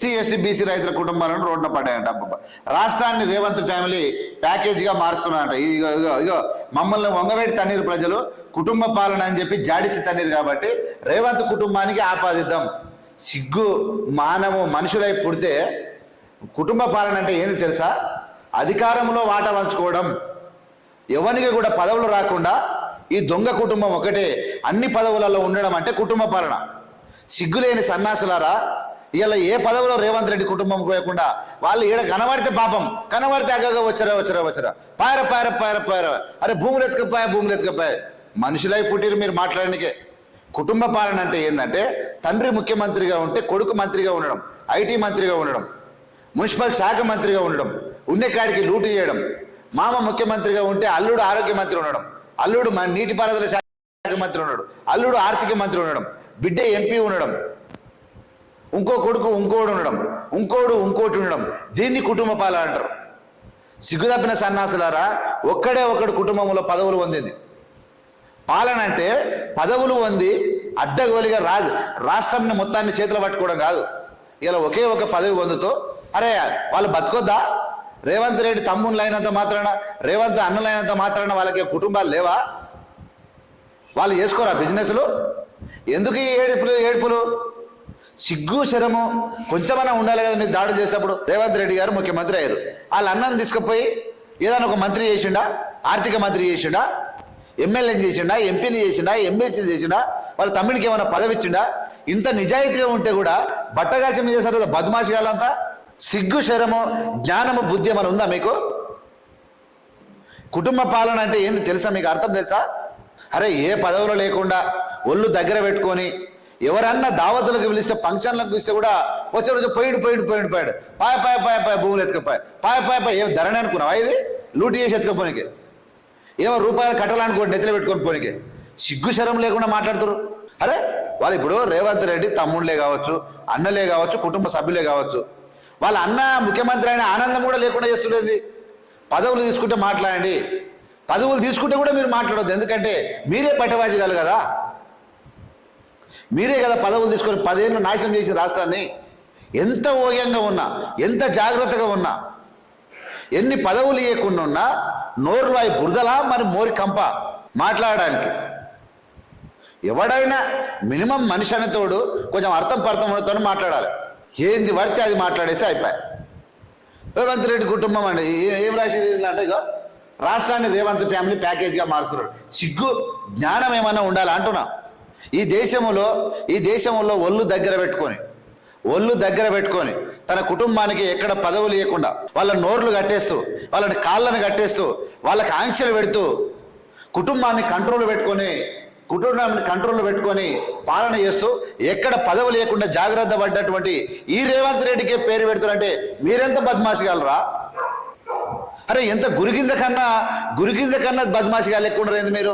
SC ST BC రైతుల కుటుంబాలను రోడ్డున పడ్డాయంట. రాష్ట్రాన్ని రేవంత్ ఫ్యామిలీ ప్యాకేజీగా మారుస్తున్నారంట. ఇగో ఇగో ఇగో మమ్మల్ని వంగవేడి తన్నీరు ప్రజలు కుటుంబ పాలన అని చెప్పి జాడిచ్చి తన్నీరు కాబట్టి రేవంత్ కుటుంబానికి ఆపాదిద్దాం. సిగ్గు మానవు మనుషులై పుడితే కుటుంబ పాలన అంటే ఏంది తెలుసా? అధికారంలో వాట పంచుకోవడం ఎవరికి కూడా పదవులు రాకుండా ఈ దొంగ కుటుంబం ఒకటే. అన్ని పదవులలో ఉండడం అంటే కుటుంబ పాలన. సిగ్గులేని సన్నాసులారా ఇలా ఏ పదవిలో రేవంత్ రెడ్డి కుటుంబం పోయకుండా వాళ్ళు ఈడ కనబడితే పాపం కనబడితే అగ్గగా వచ్చారా వచ్చరా వచ్చరా. పార పార పార పార అరే భూములు ఎత్తుకపోయా భూములు ఎత్తుకపోయా? మనుషులై పుట్టిరు మీరు మాట్లాడడానికే కుటుంబ పాలన అంటే ఏంటంటే తండ్రి ముఖ్యమంత్రిగా ఉంటే కొడుకు మంత్రిగా ఉండడం ఐటీ మంత్రిగా ఉండడం మున్సిపల్ శాఖ మంత్రిగా ఉండడం ఉన్నకాడికి లూటు చేయడం మామ ముఖ్యమంత్రిగా ఉంటే అల్లుడు ఆరోగ్య మంత్రి ఉండడం అల్లుడు నీటిపారుదల శాఖ మంత్రి ఉన్నాడు అల్లుడు ఆర్థిక మంత్రి ఉండడం బిడ్డ ఎంపీ ఉండడం ఇంకో కొడుకు ఇంకోడు ఉండడం. ఇంకోడు ఇంకోటి ఉండడం. దీన్ని కుటుంబ పాల అంటారు. సిగ్గుదప్పిన సన్నాసులారా ఒక్కడే ఒకడు కుటుంబంలో పదవులు పొందింది. పాలన అంటే పదవులు పొంది అడ్డగోలిగా రా రాష్ట్రంని మొత్తాన్ని చేతిలో పట్టుకోవడం కాదు. ఇలా ఒకే ఒక పదవి పొందుతూ అరే వాళ్ళు బతుకొద్దా? రేవంత్ రెడ్డి తమ్ముళ్ళు లైనంత మాత్రాన రేవంత్ అన్నలైనంత మాత్రాన వాళ్ళకి కుటుంబాలు లేవా? వాళ్ళు చేసుకోరా బిజినెస్లు? ఎందుకు ఈ ఏడుపులు ఏడుపులు? సిగ్గు శరము కొంచెమన్నా ఉండాలి కదా మీరు దాడి చేసేటప్పుడు రేవంత్ రెడ్డి గారు ముఖ్యమంత్రి అయ్యారు. వాళ్ళ అన్నం తీసుకుపోయి ఏదైనా ఒక మంత్రి చేసిండా? ఆర్థిక మంత్రి చేసిండా? ఎమ్మెల్యేని చేసిండా? ఎంపీని చేసిండా? ఎమ్మెల్సీ చేసిండా? వాళ్ళ తమ్ముడికి ఏమైనా పదవి ఇచ్చిండా? ఇంత నిజాయితీగా ఉంటే కూడా బట్టగాల్చి మీద చేశారు కదా బద్మాషి గాలంతా సిగ్గు శరము జ్ఞానము బుద్ధి ఏమైనా ఉందా మీకు? కుటుంబ పాలన అంటే ఏంది తెలుసా మీకు? అర్థం తెలుసా? అరే ఏ పదవులు లేకుండా ఒళ్ళు దగ్గర పెట్టుకొని ఎవరన్నా దావతులకు పిలిస్తే ఫంక్షన్లకు పిలిస్తే కూడా వచ్చే రోజు పోయిడు పోయిడు పోయిడు పోయాడు. పాయ పాయ పాయ పాయ భూములు ఎత్తుకపోయి. పాయ పాయ పాయ ఏం ధరని అనుకున్నావా ఇది? లూటి చేసి ఎత్తుకపోనికి. ఏమో రూపాయలు కట్టాలనుకోండి నెత్తిలో పెట్టుకొని పోనికి. సిగ్గు శరం లేకుండా మాట్లాడుతారు అరే వాళ్ళు ఇప్పుడు రేవంత్ రెడ్డి తమ్ముళ్ళే కావచ్చు అన్నలే కావచ్చు కుటుంబ సభ్యులే కావచ్చు. వాళ్ళ అన్న ముఖ్యమంత్రి అయిన ఆనందం కూడా లేకుండా చేస్తుండేది. పదవులు తీసుకుంటే మాట్లాడండి. పదవులు తీసుకుంటే కూడా మీరు మాట్లాడొద్దు. ఎందుకంటే మీరే పట్టబాజీ కదా. మీరే కదా పదవులు తీసుకొని పదేళ్ళు నాశనం చేసిన రాష్ట్రాన్ని. ఎంత ఓయంగా ఉన్నా ఎంత జాగ్రత్తగా ఉన్నా ఎన్ని పదవులు ఇవ్వకుండా ఉన్నా నోరువాయి బురదలా మరి మోరి కంప మాట్లాడడానికి. ఎవడైనా మినిమం మనిషి అనేతోడు కొంచెం అర్థం పర్థంతో మాట్లాడాలి. ఏంది పడితే అది మాట్లాడేసి అయిపోయి రేవంత్ రెడ్డి కుటుంబం అండి ఏ- ఏం రాసి అంటే ఇగో రాష్ట్రాన్ని రేవంత్ ఫ్యామిలీ ప్యాకేజ్గా మారుస్తున్నాడు సిగ్గు జ్ఞానం ఏమైనా ఉండాలి అంటున్నా. ఈ దేశంలో ఈ దేశంలో ఒళ్ళు దగ్గర పెట్టుకొని ఒళ్ళు దగ్గర పెట్టుకొని తన కుటుంబానికి ఎక్కడ పదవులు ఇవ్వకుండా వాళ్ళ నోర్లు కట్టేస్తూ వాళ్ళని కాళ్ళని కట్టేస్తూ వాళ్ళకి ఆంక్షలు పెడుతూ కుటుంబాన్ని కంట్రోల్ పెట్టుకొని కుటుంబాన్ని కంట్రోల్ పెట్టుకొని పాలన చేస్తూ ఎక్కడ పదవి లేకుండా జాగ్రత్త పడ్డటువంటి ఈ రేవంత్ రెడ్డికే పేరు పెడుతున్నారంటే మీరెంత బద్మాషిగాలరా అరే ఎంత గురికింద కన్నా గురికింద కన్నా బద్మాషిగా లేకుండా ఉండరు మీరు?